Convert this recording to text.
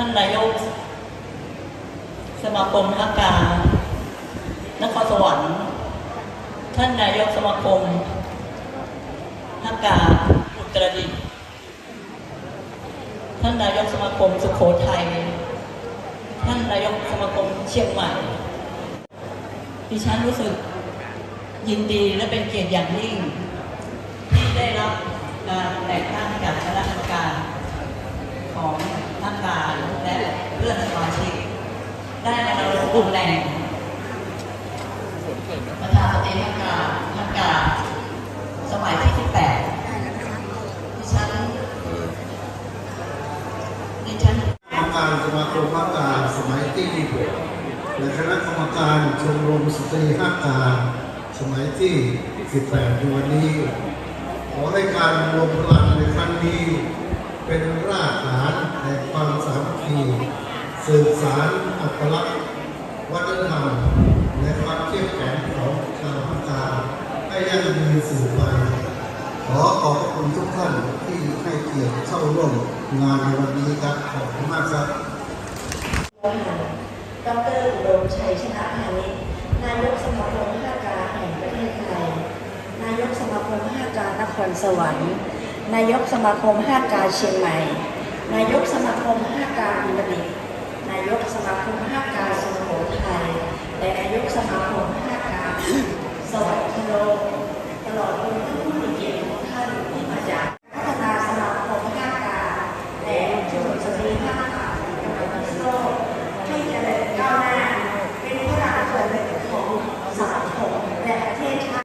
ท่านนายก สมาคมฮักการนครสวรรค์ท่านนายกสมาคมฮักการอุตรดิตถ์ท่านนายกสมาคมสุโขทัยท่านนายกสมาคมเชียงใหม่ ดิฉันรู้สึกยินดีและเป็นเกียรติอย่างยิ่ง ที่ได้รับการแต่งตั้งจากคณะกรรมการของทางการและเพื่อนสมาชิกได้มาดำรงตำแหน่งประธานสติทางการทางการสมัยที่ 18ดิฉันดิฉันกรรมการสมาคมภาคการสมัยที่16และคณะกรรมการชมรมสตรีภาคการสมัยที่ 18ในวันนี้ ขอให้การรวมพลัง สืบสารอัตลักษณ์วัฒนธรรมและความเข้มแข็งของชาวภาคกาให้ยั่งยืนสืบไป ขอขอบคุณทุกท่านที่ให้เกียรติเข้าร่วมงานในวันนี้ครับขอบคุณมากครับดรอุดมชัยชนะพานิชนายกสมาคมห้าการแห่งประเทศไทย นายกสมาคมห้าการนครสวรรค์ นายกสมาคมห้าการเชียงใหม่ นายกสมาคมห้าการอุตรดิตถ์ สมาคมห้าการสวัสดิ์โลกตลอดจน